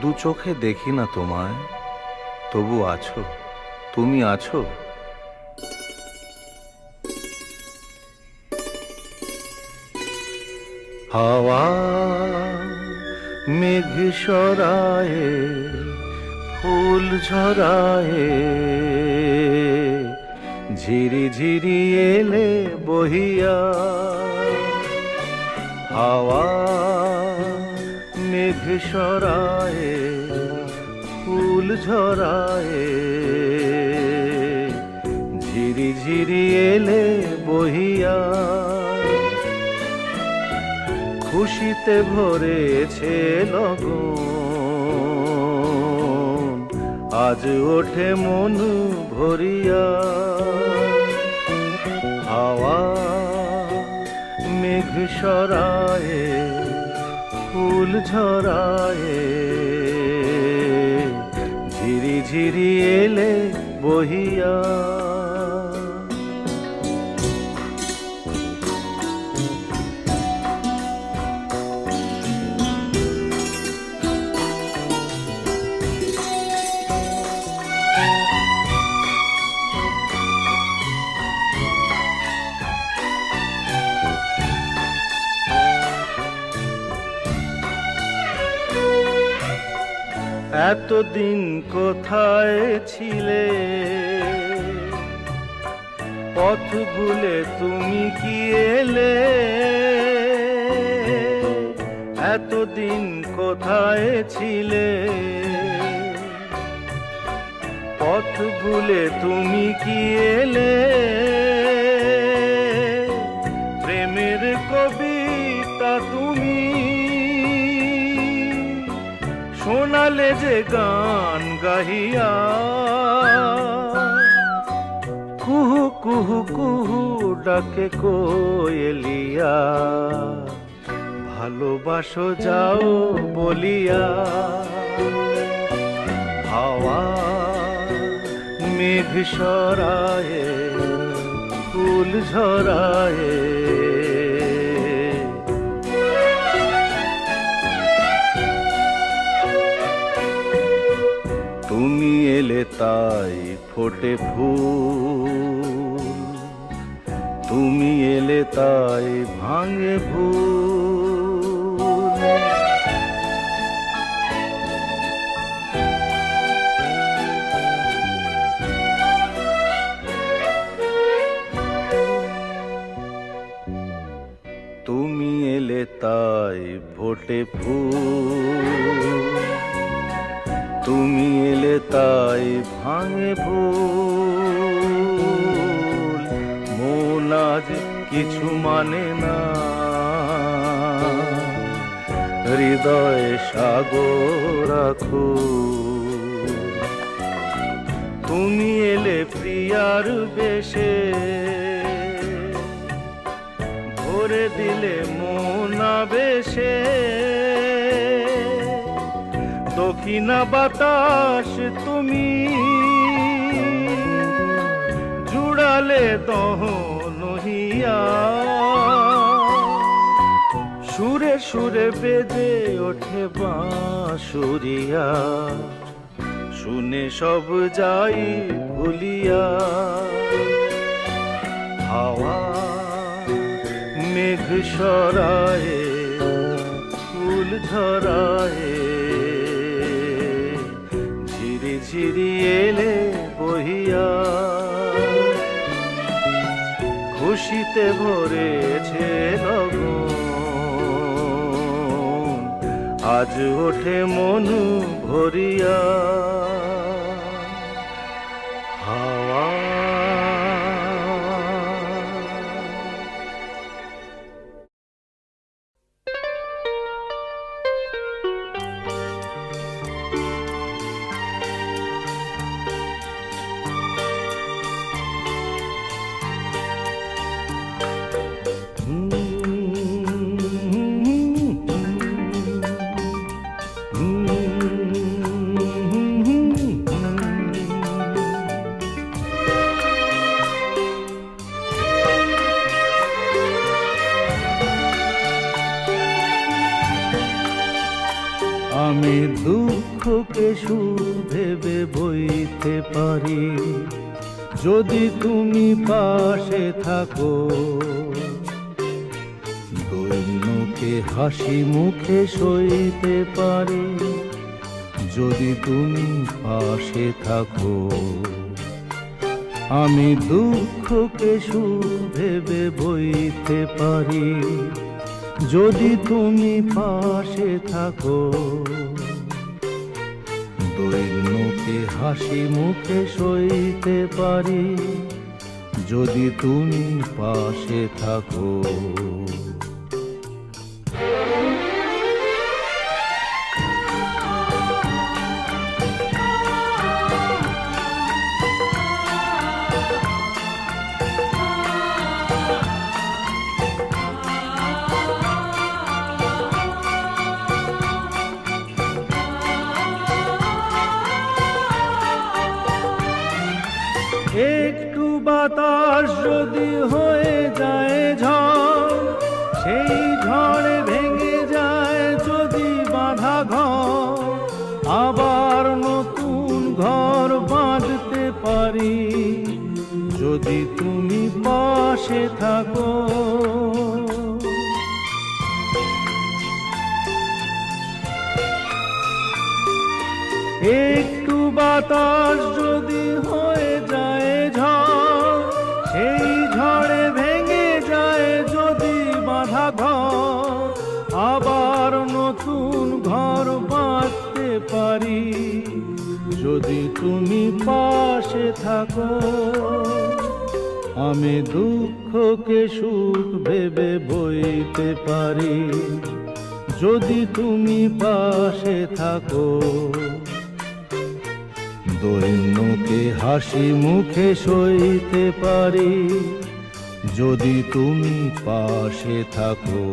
দু চোখে দেখি না তোমায়, তবু আছো। তুমি আছো? হাওয়া মেঘ সরায়ে, ফুল ঝরায়ে, ঝিরি ঝিরি এলে বহিয়া, হাওয়া মেঘ সরায়ে, ফুল ঝরায়ে, ঝিরি ঝিরি এলে বহিয়া। খুশিতে ভরেছে লগন, আজ ওঠে মন ভরিয়া। হাওয়া মেঘ সরায়ে ফুল ঝরায়ে ঝিরি ঝিরি এলে বহিয়া এতদিন কোথায় ছিলে? পথ ভুলে তুমি কি এলে? এতদিন কোথায় ছিলে? পথ ভুলে তুমি কি এলে? শোনালে যে গান গাহিয়া। কুহু কুহু কুহু ডাকে কোয়েলিয়া। ভালোবাসো যাও বলিয়া। হাওয়া মেঘ সরায়ে, ফুল ঝরায়ে। তাই ফোটে ফুল। তুমি এলে তাই ভাঙে ভুল। তুমি এলে তাই ভোটে ফুল। তুমি তাই ভাঙে ভুল মন আজ কিছু মানে না। হৃদয় সাগর রাখো তুমি এলে প্রিয়ার বেশে। ভরে দিলে মোনা বেশে দক্ষিণা বাতাস তুমি? জুড়ালে দহন হিয়া। সুরে সুরে বেজে ওঠে বাঁশুরিয়া। শুনে সব যাই ভুলিয়া। হাওয়া মেঘ সরায়ে, ফুল ঝরায়ে ঝিরি বহিয়া। খুশিতে ভরেছে আজ ওঠে মনু ভরিয়া। আমি দুঃখকে সুখ ভেবে বইতে পারি। যদি তুমি পাশে থাকো দৈন্যকে হাসি মুখে সইতে পারি। যদি তুমি পাশে থাকো, আমি দুঃখকে সুখ ভেবে বইতে পারি। যদি তুমি পাশে থাকো দৈন্যকে হাসি মুখে সইতে পারি। যদি তুমি পাশে থাকো। বাতাস যদি হয়ে যায় ঝড়, সেই ঝড়ে ভেঙে যায় যদি বাঁধা ঘর, আবার নতুন ঘর বাঁধতে পারি। যদি তুমি পাশে থাকো, আমি দুঃখকে সুখ ভেবে বইতে পারি। যদি তুমি পাশে থাকো দৈন্যকে হাসি মুখে সইতে পারি। যদি তুমি পাশে থাকো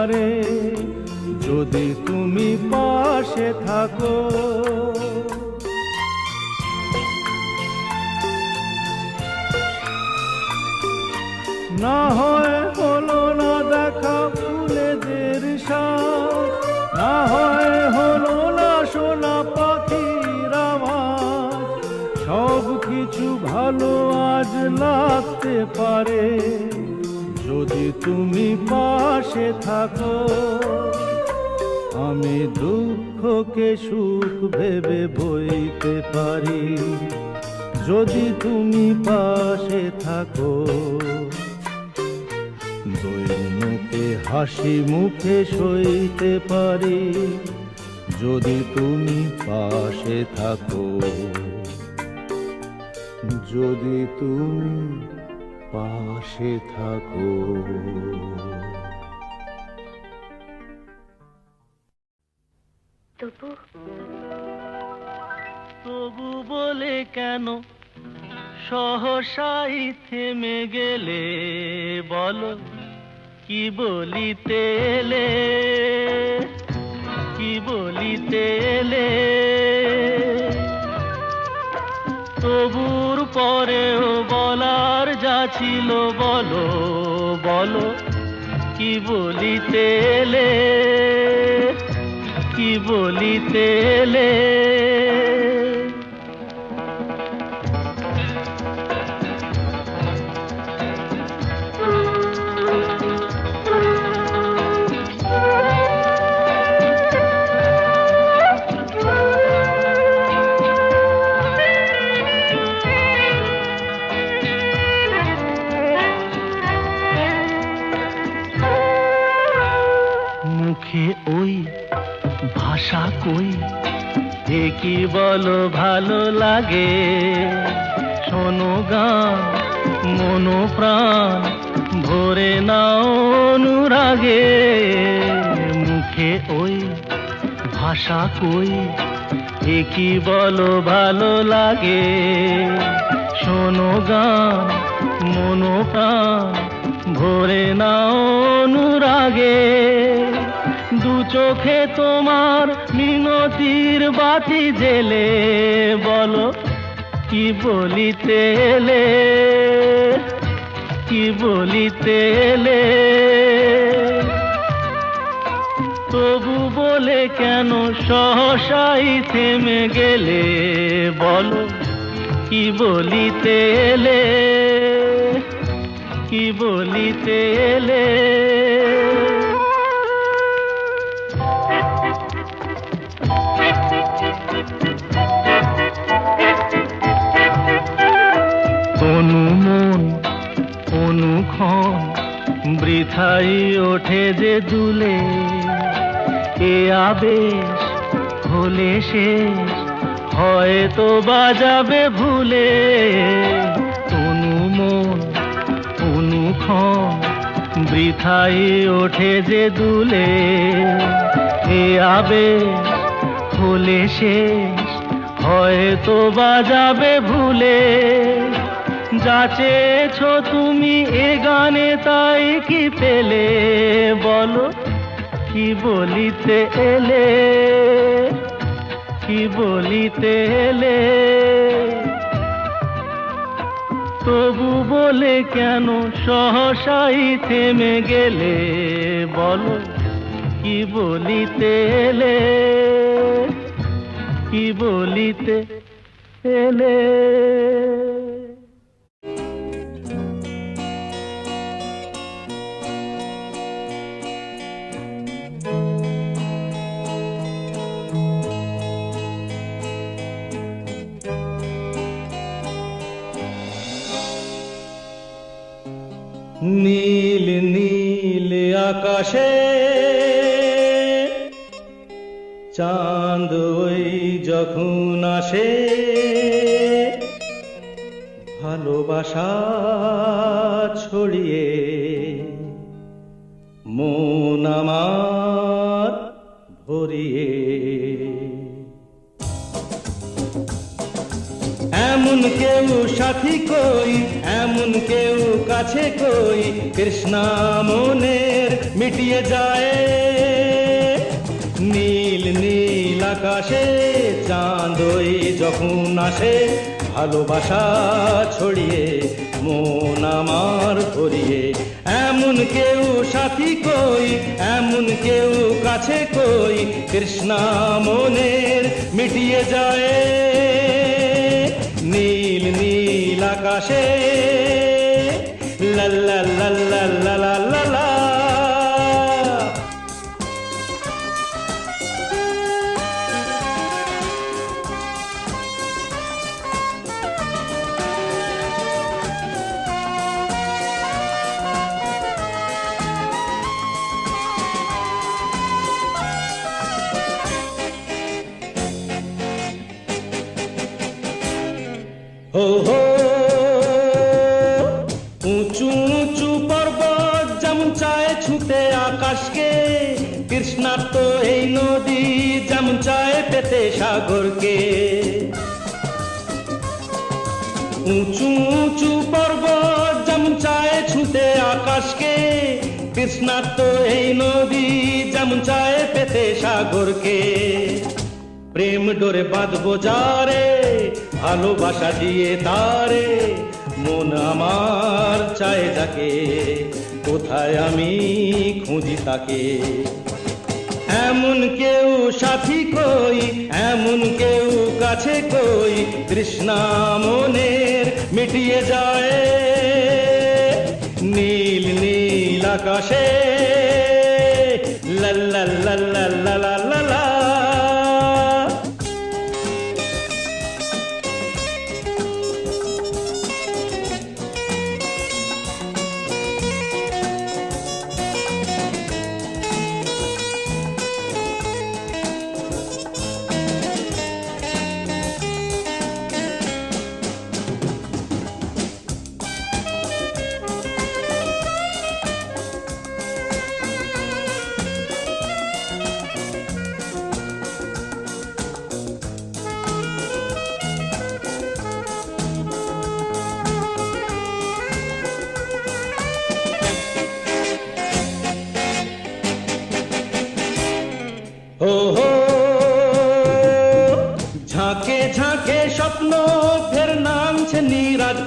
পারে, যদি তুমি পাশে থাকো। না হয় হলো না দেখা ফুলেদের সাথ না হয় হলো না সোনা পাখির সব কিছু ভালো আজ লাগতে পারে। যদি তুমি পাশে থাকো, আমি দুঃখকে সুখ ভেবে বইতে পারি। যদি তুমি পাশে থাকো মুখে হাসি মুখে সইতে পারি। যদি তুমি পাশে থাকো, যদি তুমি পাশে থাকো। তবু তবু বলে কেন সহসাই থেমে গেলে? বলো কি বলিতে এলে? কি বলিতে এলে? ছিল বলো বলো কি বলিতে কি বলিতে এলে এ কি বলো ভালো লাগে। শোনো গান, মনো প্রাণ, ভরে নাও অনুরাগে। মুখে ওই ভাষা কই? এ কি বলো ভালো লাগে। শোনো গান, মনো প্রাণ, ভরে নাও অনুরাগে। দু চোখে তোমার মিনতির বাতি জেলে, বলো কি বলিতে এলে? কি বলিতে এলে? তবু বলে কেন সহসাই থেমে গেলে? বলো কি বলিতে এলে? কি বলিতে এলে? বৃথাই ওঠে যে দুলে, এ আবেশ হলে শেষ। হয়তো বাজাবে ভুলে অনুমন অনুক্ষণ বৃথাই ওঠে যে দুলে। এ আবেশ হলে শেষ, হয়তো বাজাবে ভুলে। যাচেছ তুমি এ গানে, তাই কি পেলে? বলো, কি বলিতে এলে? কি বলিতে এলে? তবু বলে কেন সহসাই থেমে গেলে? বলো, কি বলিতে এলে? কি বলিতে এলে? আকাশে চাঁদ ওই যখন আসে ভালোবাসা ছড়িয়ে মন আমার ভরিয়ে। এমন কেউ সাথী কই, এমন কেউ কাছে কই, কৃষ্ণা মনের মিটিয়ে যায়। নীল নীল আকাশে চাঁদই যখন আসে, ভালোবাসা ছড়িয়ে, মন আমার ভরিয়ে। এমন কেউ সাথী কই, এমন কেউ কাছে কই, কৃষ্ণা মনের মিটিয়ে যায়। নীল নীল আকাশে। লাল্লা লাল্লা সাগরকে। উঁচু উঁচু পর্বত যেমন চায় ছুতে আকাশকে কৃষ্ণার তো এই নদী যেমন চায় পেতে সাগরকে। প্রেম ডোরে বাঁধবো যারে, ভালোবাসা দিয়ে তারে, মন আমার চায় যাকে, কোথায় আমি খুঁজি তাকে। এমন কেউ সাথী কই, এমন কেউ কাছে কই, তৃষ্ণা মনের মিটিয়ে যায়। নীল নীল আকাশে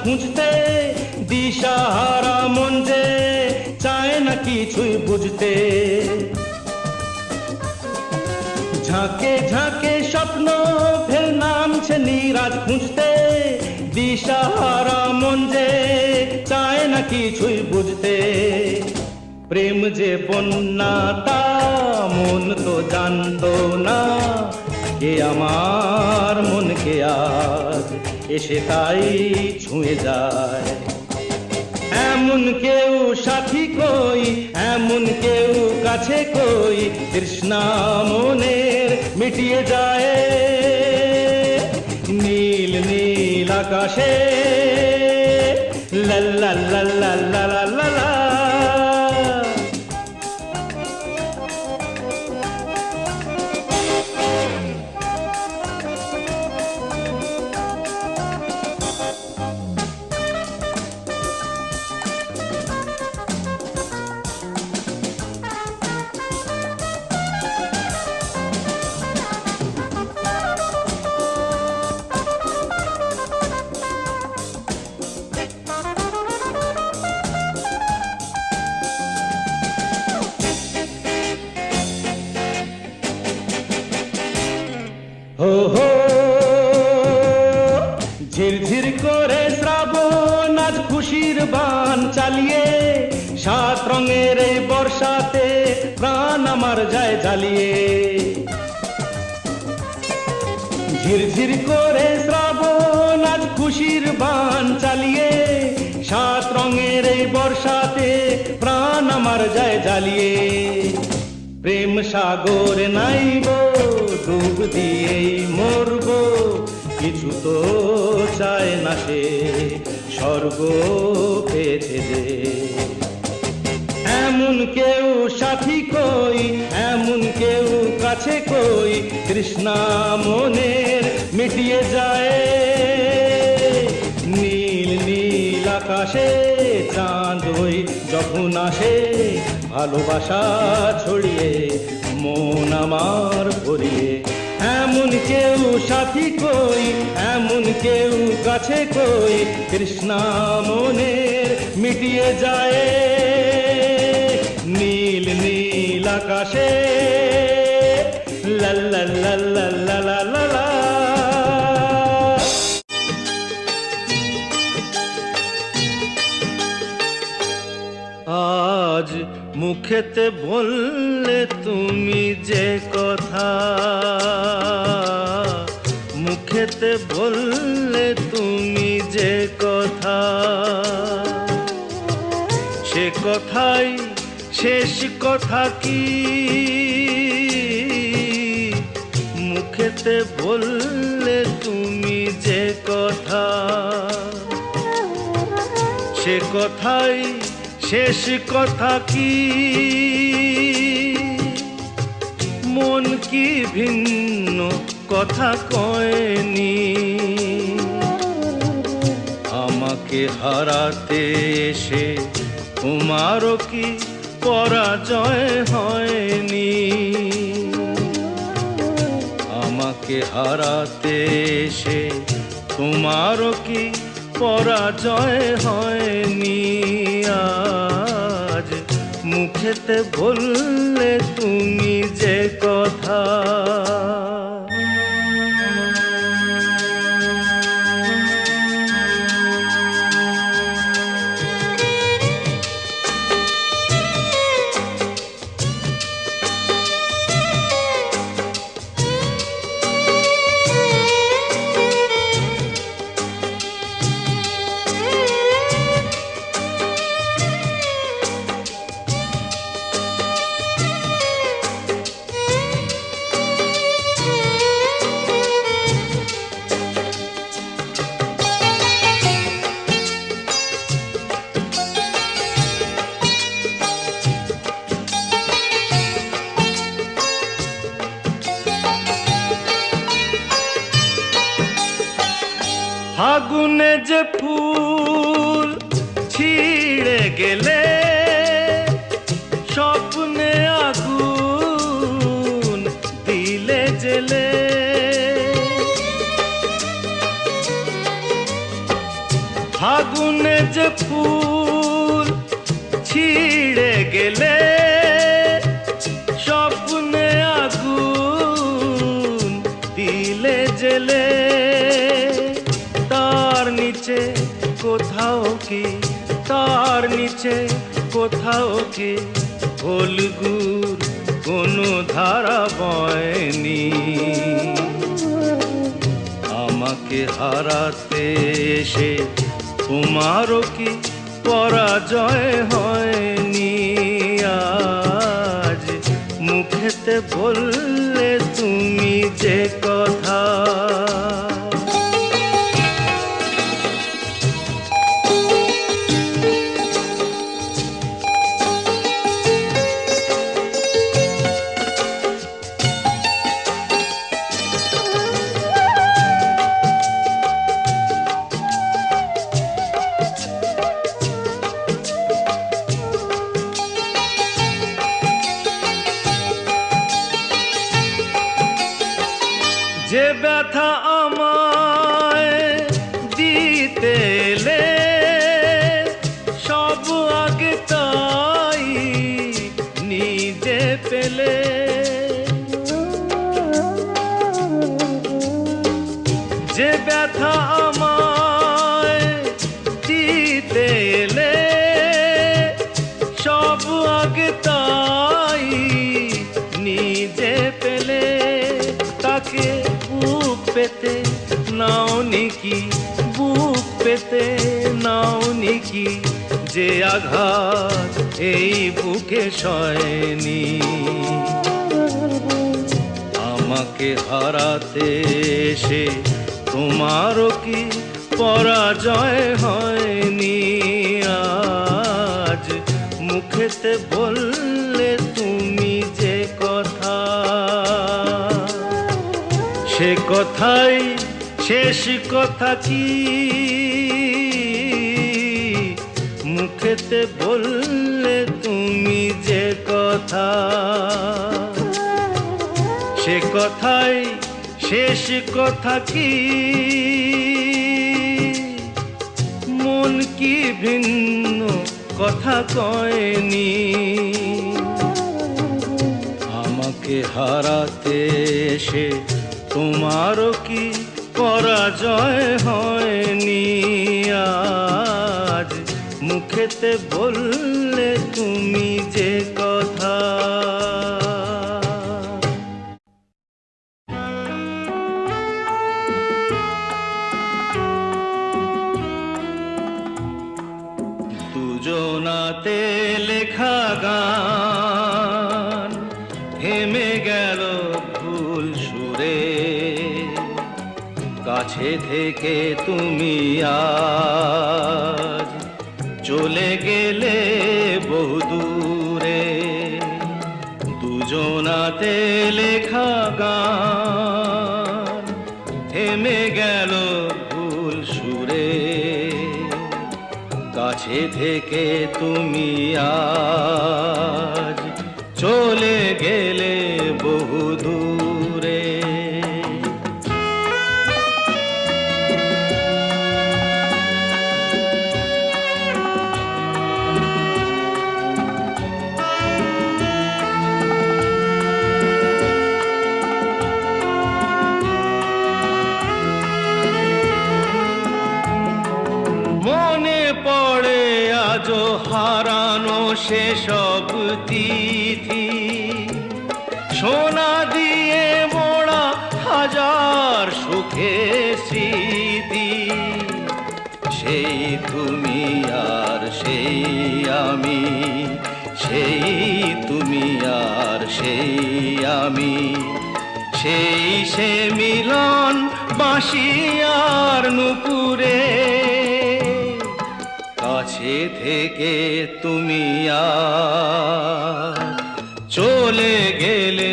খুঁজতে, দিশাহারা মন যে চায় না কিছুই বুঝতে। ঝাঁকে ঝাঁকে স্বপ্ন ফের নামছে নিরাজ খুঁজতে, দিশাহারা মন যে চায় না কিছুই বুঝতে। প্রেম যে বন্যা তা মন তো জানতো না কে আমার মনকে আজ এসে তাই ছুঁয়ে যায়। এমন কেউ সাথী কই, এমন কেউ কাছে কই কৃষ্ণা মনের মিটিয়ে যায়। নীল নীল আকাশে লাল্লা লাল লাল লাল হো খুশির বান চালিয়ে, সাত রঙের এই বর্ষাতে প্রাণ আমার যায় জ্বালিয়ে। ঝিরঝির করে শ্রাবণ আজ খুশির বান চালিয়ে, সাত রঙের এই বর্ষাতে প্রাণ আমার যায় জ্বালিয়ে। প্রেম সাগর নাইব ডুব দিয়েই মরব, কিছু তো চায় না সে। স্বর্গ পেয়েছে যে এমন কেউ সাথী কই, এমন কেউ কাছে কই, কৃষ্ণা মনের মিটিয়ে যায়। নীল নীল আকাশে চাঁদ ওই যখন আসে, ভালোবাসা ছড়িয়ে, মন আমার ভরিয়ে। এমন কেউ সাথী কই, এমন কেউ কাছে কই, কৃষ্ণা মনের মিটিয়ে যায়। নীল নীল আকাশে। লাল্লা আজ মুখেতে বললে তুমি যে কথা মুখেতে বললে তুমি যে কথা, সে কথাই শেষ কথা কি? মুখেতে বললে তুমি যে কথা, সে কথাই শেষ কথা কি? মন কি ভিন্ন কথা কয়নি। আমাকে হারাতে এসে তোমারও কি পরাজয় হয়নি? আমাকে হারাতে এসে তোমারও কি পরাজয় হয়নি? আজ মুখেতে বললে তুমি যে কথা। কোথাও কি? তার নিচে কোথাও কি? হলগুর কোনো ধারা বয়নি। আমাকে হারাতে এসে তোমারও কি পরাজয় হয়নি? আজ মুখেতে বললে তুমি যে কথা ব্যথা যে আঘাত এই বুকে সয়নি। আমাকে হারাতে এসে তোমারও কি পরাজয় হয়নি? আজ মুখেতে বললে তুমি যে কথা, সে কথাই শেষ কথা কি? মুখেতে বললে তুমি যে কথা। সে কথাই শেষ কথা কি? মন কি ভিন্ন কথা কয়নি? আমাকে হারাতে এসে তোমারও কি পরাজয় হয়নি? মুখেতে বললে তুমি যে কথা। দুজনাতে লেখা গান, থেমে গেল ভুল সুরে। কাছে থেকে তুমি আজ দুজনাতে লেখা গান। থেমে গেল ভুল সুরে। কাছে থেকে তুমি আজ চলে গেলে বহু তিথি। সোনা দিয়ে মোড়া হাজার সুখে স্মৃতি। সেই তুমি আর সেই আমি, সেই তুমি আর সেই আমি। সেই সে মিলন বাঁশি আর নুপুরে। কাছে থেকে তুমি চলে গেলে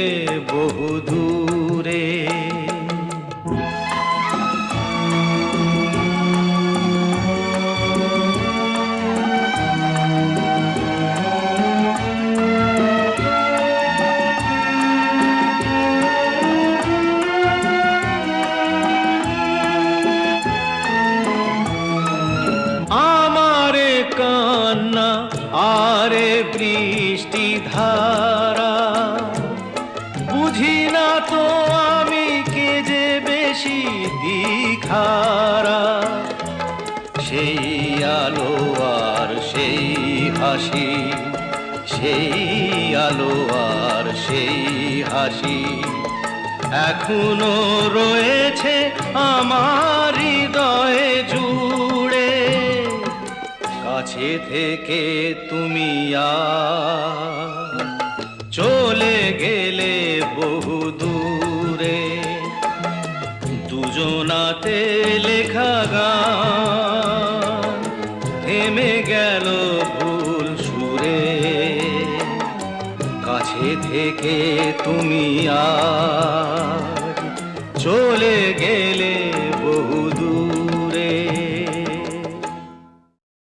দিখারা সেই আলো আর সেই হাসি, সেই আলো আর সেই হাসি এখনও রয়েছে আমার হৃদয়ে জুড়ে। কাছে থেকে তুমি চলে গেলে বহু দুজনাতে লেখা গান। থেমে গেল ভুল সুরে। কাছে থেকে তুমি আর চলে গেলে